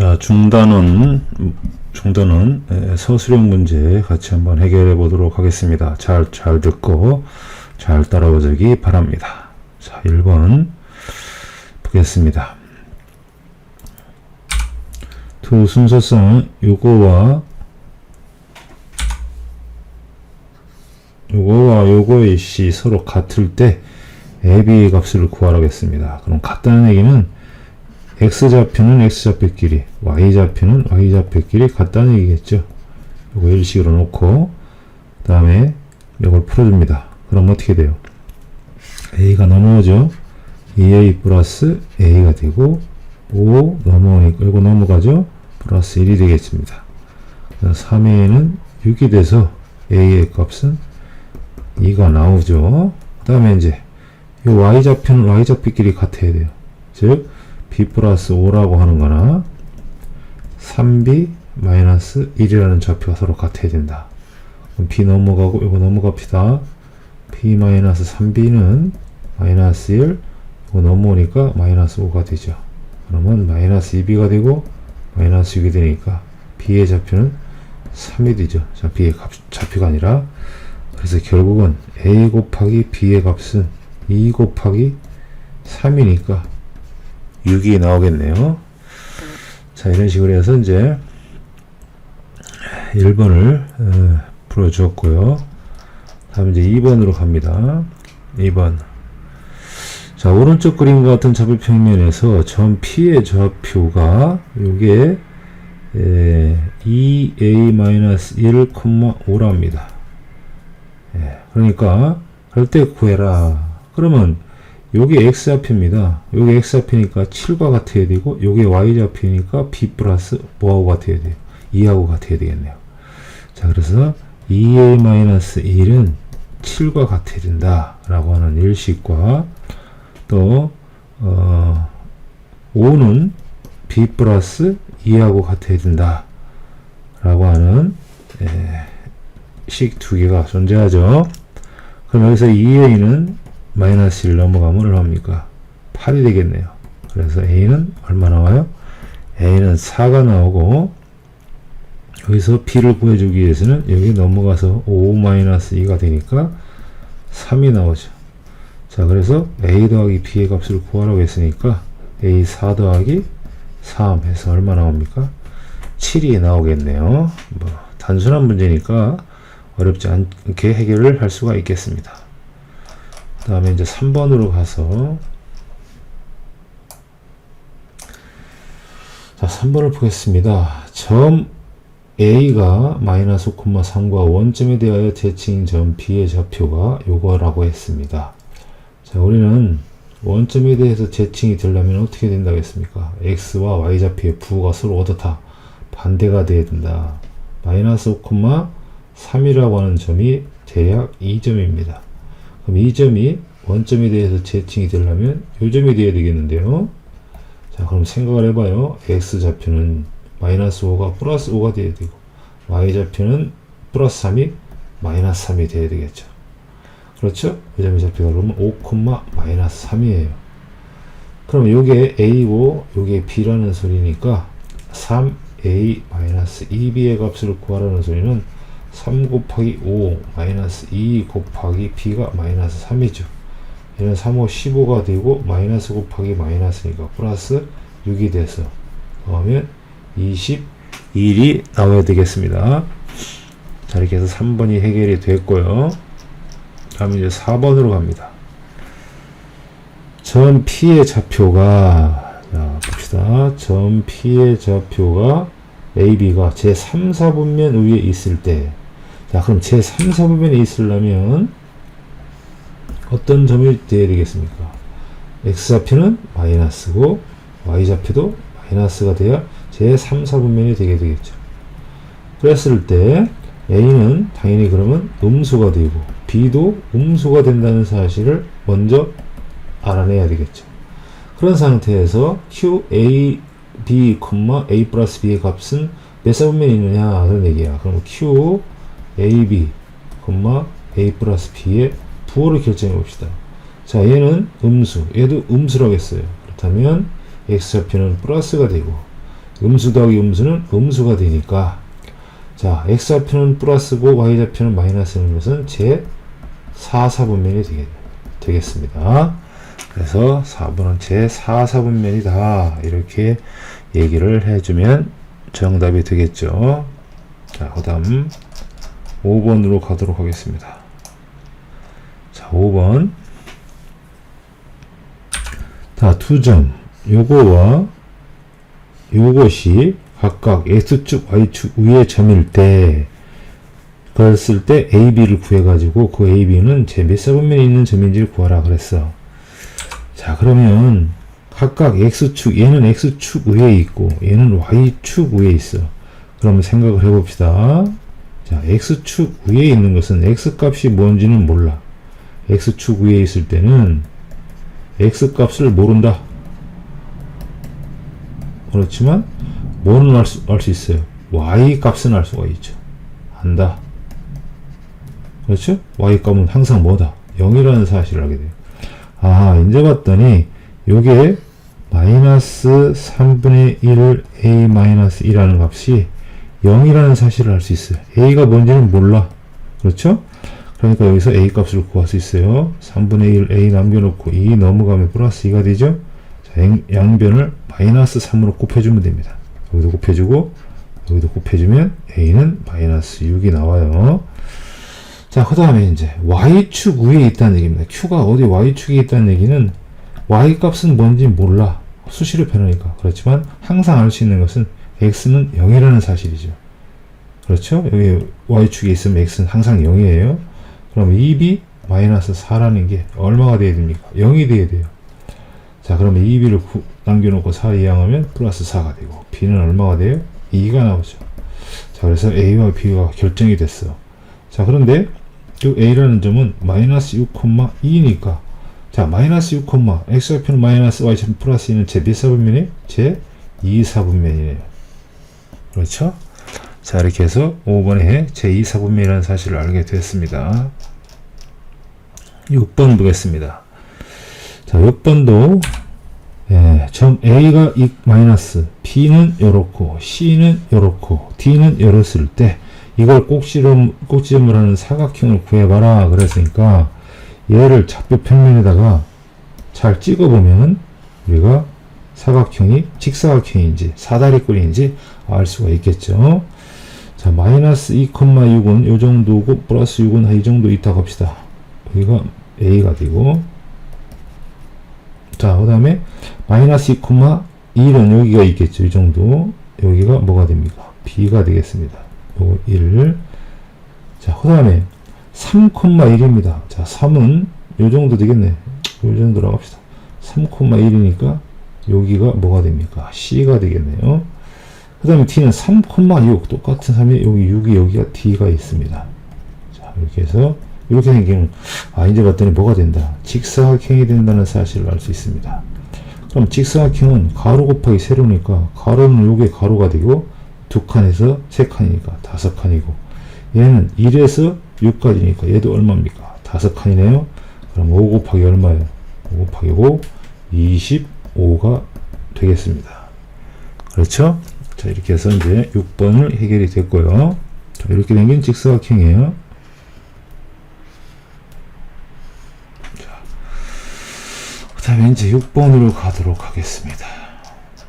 자, 중단원, 중단원 에, 서술형 문제 같이 한번 해결해 보도록 하겠습니다. 잘, 잘 듣고 잘 따라오시기 바랍니다. 자, 1번 보겠습니다. 두 순서성 요거와 요거와 요거의 시 서로 같을 때 AB의 값을 구하라겠습니다. 그럼 같다는 얘기는 X좌표는 X좌표끼리, Y좌표는 Y좌표끼리 같다는 얘기겠죠. 요거 일식으로 놓고, 그 다음에 요걸 풀어줍니다. 그럼 어떻게 돼요? A가 넘어오죠? 2A 플러스 A가 되고, 5 넘어오니까, 요거 넘어가죠? 플러스 1이 되겠습니다. 3A는 6이 돼서 A의 값은 2가 나오죠. 그 다음에 이제, 요 Y좌표는 Y좌표끼리 같아야 돼요. 즉, b 플러스 5라고 하는 거나 3b 마이너스 1이라는 좌표가 서로 같아야 된다. 그럼 b 넘어가고 이거 넘어갑시다. b 마이너스 3b는 마이너스 1 이거 넘어오니까 마이너스 5가 되죠. 그러면 마이너스 2b가 되고 마이너스 6이 되니까 b의 좌표는 3이 되죠. 자, b의 값, 좌표가 아니라 그래서 결국은 a 곱하기 b의 값은 2 곱하기 3이니까 6이 나오겠네요. 자, 이런 식으로 해서 이제 1번을 어, 풀어주었고요. 다음 이제 2번으로 갑니다. 2번. 자, 오른쪽 그림과 같은 좌표 평면에서 점 P의 좌표가 요게 에, 2a-1,5랍니다. 예, 그러니까 할때 구해라. 그러면 요게 x좌표입니다. 요게 x좌표니까 7과 같아야 되고 요게 y좌표니까 b 플러스 뭐하고 같아야 돼요? 2하고 같아야 되겠네요. 자 그래서 2a-1은 7과 같아야 된다 라고 하는 일식과 또 어, 5는 b 플러스 2하고 같아야 된다 라고 하는 식 두 개가 존재하죠. 그럼 여기서 2a는 마이너스 1 넘어가면 얼마입니까? 8이 되겠네요. 그래서 a는 얼마 나와요? a는 4가 나오고 여기서 b를 구해주기 위해서는 여기 넘어가서 5 마이너스 2가 되니까 3이 나오죠. 자 그래서 a 더하기 b의 값을 구하라고 했으니까 a 4 더하기 3 해서 얼마 나옵니까? 7이 나오겠네요. 뭐 단순한 문제니까 어렵지 않게 해결을 할 수가 있겠습니다. 그 다음에 이제 3번으로 가서 자 3번을 보겠습니다. 점 A가 마이너스 5,3과 원점에 대하여 대칭인 점 B의 좌표가 요거라고 했습니다. 자 우리는 원점에 대해서 대칭이 되려면 어떻게 된다고 했습니까? X와 Y좌표의 부호가 서로 어떻다? 반대가 돼야 된다. 마이너스 5,3이라고 하는 점이 대략 2점입니다. 그럼 이 점이 원점에 대해서 재칭이 되려면 요 점이 돼야 되겠는데요. 자, 그럼 생각을 해봐요. x 좌표는 마이너스 5가 플러스 5가 돼야 되고 y 좌표는 플러스 3이 마이너스 3이 돼야 되겠죠. 그렇죠? 이 점의 좌표가 그러면 5, 마이너스 3이에요. 그럼 요게 a고 요게 b라는 소리니까 3a 마이너스 2b의 값을 구하라는 소리는 3 곱하기 5 마이너스 2 곱하기 b가 마이너스 3이죠. 얘는 3, 5, 15가 되고 마이너스 곱하기 마이너스니까 플러스 6이 돼서 그러면 21이 나와야 되겠습니다. 자 이렇게 해서 3번이 해결이 됐고요. 다음 이제 4번으로 갑니다. 점 P의 좌표가 자 봅시다. 점 P의 좌표가 AB가 제 3, 4분면 위에 있을 때 자, 그럼 제 3, 4부분에 있으려면 어떤 점이 되어야 되겠습니까? x좌표는 마이너스고 y좌표도 마이너스가 돼야 제 3, 4분면이 되게 되겠죠. 그랬을 때 a는 당연히 그러면 음수가 되고 b도 음수가 된다는 사실을 먼저 알아내야 되겠죠. 그런 상태에서 q, a, b의 값은 몇 사분면이 있느냐 그런 얘기야. 그럼 q, AB, A 플러스 B의 부호를 결정해 봅시다. 자, 얘는 음수, 얘도 음수라고 했어요. 그렇다면 X좌표는 플러스가 되고, 음수 더하기 음수는 음수가 되니까 자 x좌표는 플러스고 y좌표는 마이너스인 것은 제 4, 4분면이 되겠, 되겠습니다. 그래서 4번은 제 4, 4분면이다. 이렇게 얘기를 해주면 정답이 되겠죠. 자, 그 다음 5번으로 가도록 하겠습니다. 자, 5번. 자, 두 점. 요거와 요것이 각각 X축, Y축 위의 점일 때, 그랬을 때 AB를 구해가지고 그 AB는 제 몇 사분면에 있는 점인지를 구하라 그랬어. 자, 그러면 각각 X축, 얘는 X축 위에 있고, 얘는 Y축 위에 있어. 그러면 생각을 해봅시다. 자, X축 위에 있는 것은 X값이 뭔지는 몰라. X축 위에 있을 때는 X값을 모른다. 그렇지만 뭐는 알 수, 알수 있어요? Y 값은 알 수가 있죠. 안다. 그렇죠? Y 값은 항상 뭐다? 0이라는 사실을 알게 돼요. 아, 이제 봤더니 요게 마이너스 3분의 1 A 마이너스 2라는 값이 0이라는 사실을 알 수 있어요. A가 뭔지는 몰라. 그렇죠? 그러니까 여기서 A 값을 구할 수 있어요. 3분의 1 A 남겨놓고 2 넘어가면 플러스 2가 되죠? 자, 양- 양변을 마이너스 3으로 곱해주면 됩니다. 여기도 곱해주고, 여기도 곱해주면 A는 마이너스 6이 나와요. 자, 그 다음에 이제 Y축 위에 있다는 얘기입니다. Q가 어디 Y축에 있다는 얘기는 Y 값은 뭔지 몰라. 수시로 변하니까. 그렇지만 항상 알 수 있는 것은 X는 0이라는 사실이죠. 그렇죠? 여기 Y축에 있으면 X는 항상 0이에요. 그럼 2B 마이너스 4라는 게 얼마가 돼야 됩니까? 0이 돼야 돼요. 자, 그러면 2B를 남겨놓고 4 이항하면 플러스 4가 되고, B는 얼마가 돼요? 2가 나오죠. 자, 그래서 A와 B가 결정이 됐어. 자, 그런데 이 A라는 점은 마이너스 6,2니까, 자, 마이너스 6, X좌표는 마이너스 Y좌표 플러스 2는 제 몇 사분면이에요? 제 2 사분면이에요. 그렇죠? 자, 이렇게 해서 5번에 제2 사분면이라는 사실을 알게 됐습니다. 6번 보겠습니다. 자, 6번도 예, 점 A가 이 마이너스, B는 요렇고, C는 요렇고, D는 요렇을 때 이걸 꼭지점, 꼭지점을 하는 사각형을 구해봐라 그랬으니까 얘를 좌표 평면에다가 잘 찍어보면 우리가 사각형이 직사각형인지 사다리꼴인지 알 수가 있겠죠. 자, 마이너스 2,6은 요 정도고 플러스 6은 이 정도 있다고 합시다. 여기가 A가 되고 자, 그 다음에 마이너스 2,1은 여기가 있겠죠. 이 정도. 여기가 뭐가 됩니까? B가 되겠습니다. 요거 1. 자, 그 다음에 3,1입니다. 자, 3은 요 정도 되겠네. 요 정도라고 합시다. 3,1이니까 여기가 뭐가 됩니까? C가 되겠네요. 그 다음에 T는 3,6 똑같은 3이 여기 6이 여기가 D가 있습니다. 자, 이렇게 해서 이렇게 생기면 아 이제 봤더니 뭐가 된다 직사각형이 된다는 사실을 알 수 있습니다 그럼 직사각형은 가로 곱하기 세로니까 가로는 요게 가로가 되고 두 칸에서 세 칸이니까 다섯 칸이고 얘는 1에서 6까지니까 얘도 얼마입니까 다섯 칸이네요 그럼 5 곱하기 얼마예요 5 곱하기 5 25가 되겠습니다 그렇죠 자 이렇게 해서 이제 6번을 해결이 됐고요 자, 이렇게 생긴 직사각형이에요 그 다음에 이제 6번으로 가도록 하겠습니다.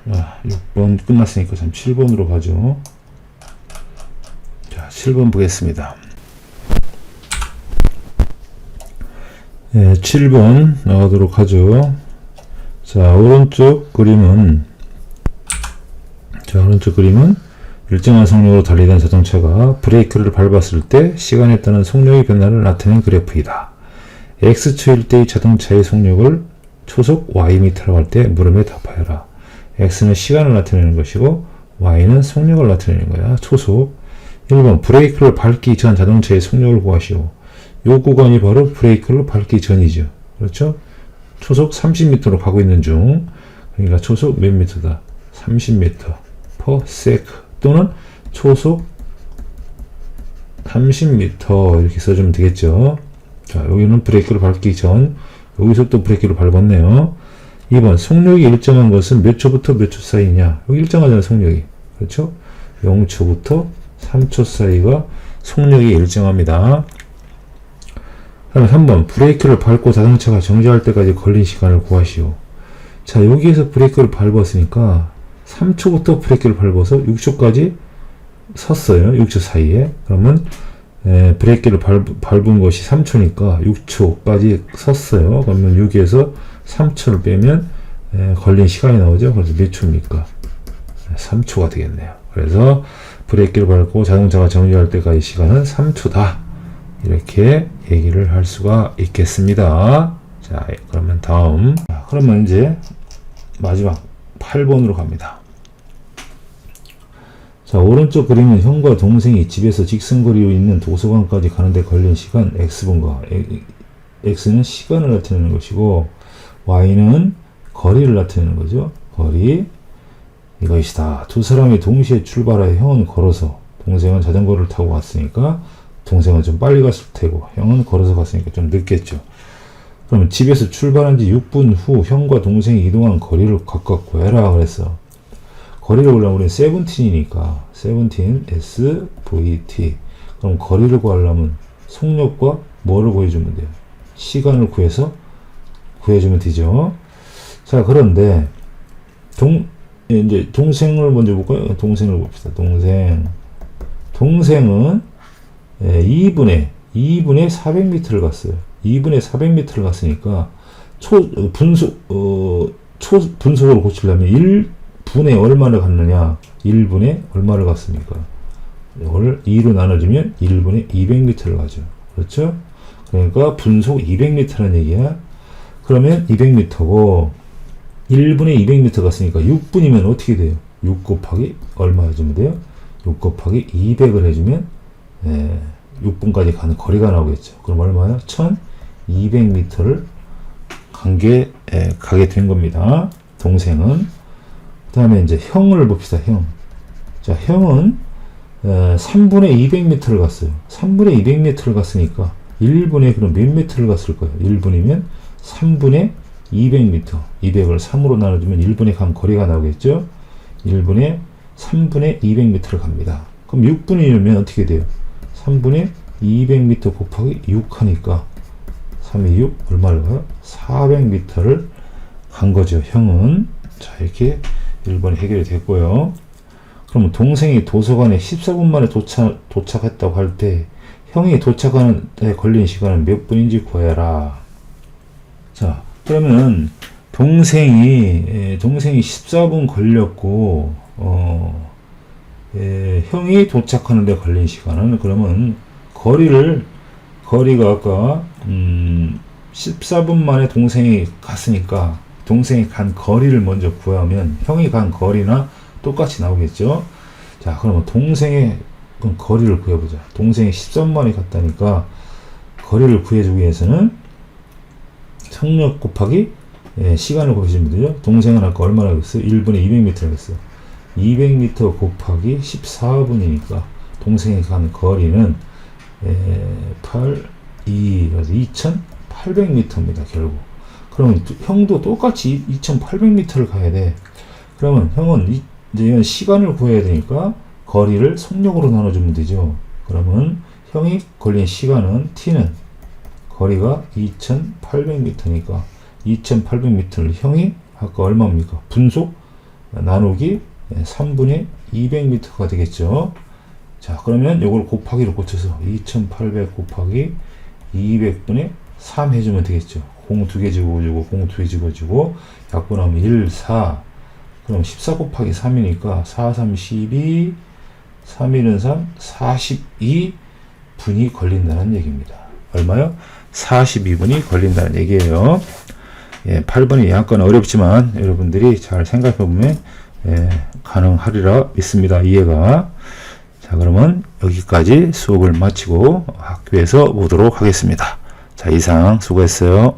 아, 6번 끝났으니까 참 7번으로 가죠. 자, 7번 보겠습니다. 네, 7번 나가도록 하죠. 자, 오른쪽 그림은, 자, 오른쪽 그림은 일정한 속력으로 달리던 자동차가 브레이크를 밟았을 때 시간에 따른 속력의 변화를 나타낸 그래프이다. X초일 때의 자동차의 속력을 초속 ym라고 할 때 물음에 답하여라. x는 시간을 나타내는 것이고 y는 속력을 나타내는 거야. 초속. 1번 브레이크를 밟기 전 자동차의 속력을 구하시오. 요 구간이 바로 브레이크를 밟기 전이죠. 그렇죠? 초속 30m로 가고 있는 중. 그러니까 초속 몇 미터다? 30m per sec 또는 초속 30m 이렇게 써주면 되겠죠. 자, 여기는 브레이크를 밟기 전 여기서 또 브레이크를 밟았네요. 2번 속력이 일정한 것은 몇 초부터 몇 초 사이냐? 여기 일정하잖아요, 속력이. 그렇죠? 0초부터 3초 사이가 속력이 일정합니다. 다음 3번 브레이크를 밟고 자동차가 정지할 때까지 걸린 시간을 구하시오. 자, 여기에서 브레이크를 밟았으니까 3초부터 브레이크를 밟아서 6초까지 섰어요. 6초 사이에. 그러면 에, 브레이크를 밟, 은 것이 3초니까 6초까지 섰어요. 그러면 여기에서 3초를 빼면 에, 걸린 시간이 나오죠. 그래서 몇 초입니까? 3초가 되겠네요. 그래서 브레이크를 밟고 자동차가 정지할 때까지 시간은 3초다. 이렇게 얘기를 할 수가 있겠습니다. 자, 그러면 다음. 자, 그러면 이제 마지막 8번으로 갑니다. 자, 오른쪽 그림은 형과 동생이 집에서 직선거리로 있는 도서관까지 가는데 걸린 시간 X분과 에- X는 시간을 나타내는 것이고 Y는 거리를 나타내는 거죠. 거리 이것이다. 두 사람이 동시에 출발하여 형은 걸어서 동생은 자전거를 타고 왔으니까 동생은 좀 빨리 갔을 테고 형은 걸어서 갔으니까 좀 늦겠죠. 그러면 집에서 출발한 지 6분 후 형과 동생이 이동한 거리를 각각 구해라 그랬어. 거리를 구하려면 우리는 세븐틴이니까 세븐틴 S V T 그럼 거리를 구하려면 속력과 뭐를 구해주면 돼요? 시간을 구해서 구해주면 되죠. 자 그런데 동 예, 이제 동생을 먼저 볼까요? 동생을 봅시다. 동생 동생은 예, 2분의 2분의 400m를 갔어요. 2분의 400m를 갔으니까 초 어, 분속 어 초 분속으로 고치려면 1분의 얼마를 갔느냐? 1분의 얼마를 갔습니까? 이걸 2로 나눠주면 1분의 200m를 가죠. 그렇죠? 그러니까 분속 200m라는 얘기야. 그러면 200m고 1분의 200m 갔으니까 6분이면 어떻게 돼요? 6 곱하기 얼마 해주면 돼요? 6 곱하기 200을 해주면 예, 6분까지 가는 거리가 나오겠죠. 그럼 얼마요? 1200m를 간게 예, 가게 된 겁니다. 동생은 그 다음에 이제 형을 봅시다. 형. 자, 형은 에, 3분의 200m를 갔어요. 3분의 200m를 갔으니까 1분에 그럼 몇 m를 갔을 거예요? 1분이면 3분의 200m. 200을 3으로 나눠주면 1분에 간 거리가 나오겠죠? 1분에 3분의 200m를 갑니다. 그럼 6분이면 어떻게 돼요? 3분의 200m 곱하기 6 하니까 3의 6 얼마를 가요? 400m를 간 거죠. 형은 자 이렇게 1번이 해결이 됐고요. 그러면 동생이 도서관에 14분 만에 도착, 도착했다고 할 때 형이 도착하는 데 걸린 시간은 몇 분인지 구해라. 자, 그러면 동생이 에, 동생이 14분 걸렸고 어, 에, 형이 도착하는 데 걸린 시간은 그러면 거리를 거리가 아까 음, 14분 만에 동생이 갔으니까 동생이 간 거리를 먼저 구하면 형이 간 거리나 똑같이 나오겠죠. 자, 그러면 동생의 그럼 거리를 구해보자. 동생이 13분 만에 갔다니까 거리를 구해주기 위해서는 성력 곱하기 예, 시간을 곱해주면 되죠. 동생은 아까 얼마나 했어요? 1분에 200m를 했어요. 200m 곱하기 14분이니까 동생이 간 거리는 예, 8, 2, 그래서 2800m입니다. 결국. 그러면 두- 형도 똑같이 2800m를 가야 돼. 그러면 형은 이, 이제 시간을 구해야 되니까 거리를 속력으로 나눠주면 되죠. 그러면 형이 걸린 시간은 t는 거리가 2800m니까 2800m를 형이 아까 얼마입니까? 분속 나누기 3분의 200m가 되겠죠. 자, 그러면 이걸 곱하기로 고쳐서 2800 곱하기 200분의 3 해주면 되겠죠. 공두개 집어주고, 공두개 집어주고, 약분하면 1, 4. 그럼 14 곱하기 3이니까 4, 3, 12, 3, 1은 3, 42 분이 걸린다는 얘기입니다. 얼마요? 42분이 걸린다는 얘기예요. 예, 8번이 약간 어렵지만 여러분들이 잘 생각해 보면 예, 가능하리라 믿습니다. 이해가. 자, 그러면 여기까지 수업을 마치고 학교에서 보도록 하겠습니다. 자, 이상 수고했어요.